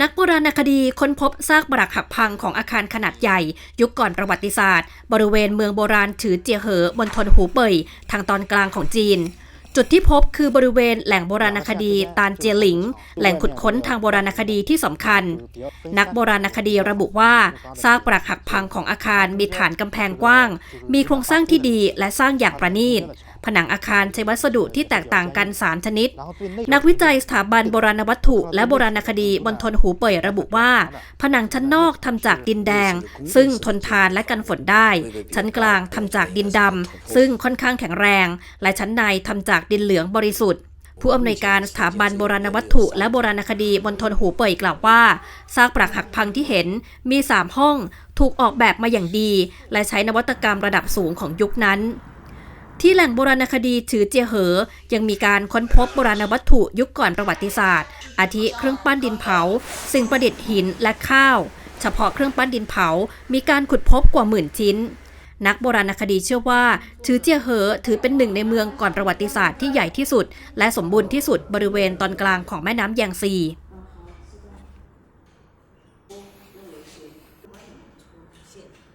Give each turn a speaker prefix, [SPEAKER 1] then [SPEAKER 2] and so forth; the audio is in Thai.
[SPEAKER 1] นักโบราณคดีค้นพบซากปรักหักพังของอาคารขนาดใหญ่ ยุคก่อนประวัติศาสตร์ บริเวณเมืองโบราณถือเจียเหอบนทนหูเป่ยทางตอนกลางของจีน จุดที่พบคือบริเวณแหล่งโบราณคดีตานเจียหลิง แหล่งขุดค้นทางโบราณคดีที่สำคัญ นักโบราณคดีระบุว่าซากปรักหักพังของอาคารมีฐานกำแพงกว้าง มีโครงสร้างที่ดีและสร้างอย่างประณีต ผนังอาคารใช้วัสดุที่แตกต่างกัน3ชนิด นักวิจัยสถาบันโบราณวัตถุ และโบราณคดีบนทนหูเป่ยระบุว่า ผนังชั้นนอกทำจากดินแดง ซึ่งทนทานและกันฝนได้ ชั้นกลางทำจากดินดำซึ่งค่อนข้างแข็งแรง และชั้นในทำจากดินเหลืองบริสุทธิ์ผู้อำนวยการสถาบันโบราณวัตถุ และโบราณคดีบนทนหูเป่ยกล่าวว่าซากปรักหักพังที่เห็นมี 3 ห้อง ถูกออกแบบมาอย่างดี และใช้นวัตกรรมระดับสูงของยุคนั้น ที่แหล่งโบราณคดีถือเจียเหอ ยังมีการค้นพบโบราณวัตถุยุคก่อนประวัติศาสตร์ อาทิเครื่องปั้นดินเผา สิ่งประดิษฐ์หินและข้าว เฉพาะเครื่องปั้นดินเผา มีการขุดพบกว่าหมื่นชิ้น นักโบราณคดีเชื่อว่าถือเจียเหอถือเป็นหนึ่งในเมืองก่อนประวัติศาสตร์ที่ใหญ่ที่สุด และสมบูรณ์ที่สุดบริเวณตอนกลางของแม่น้ำแยงซี线。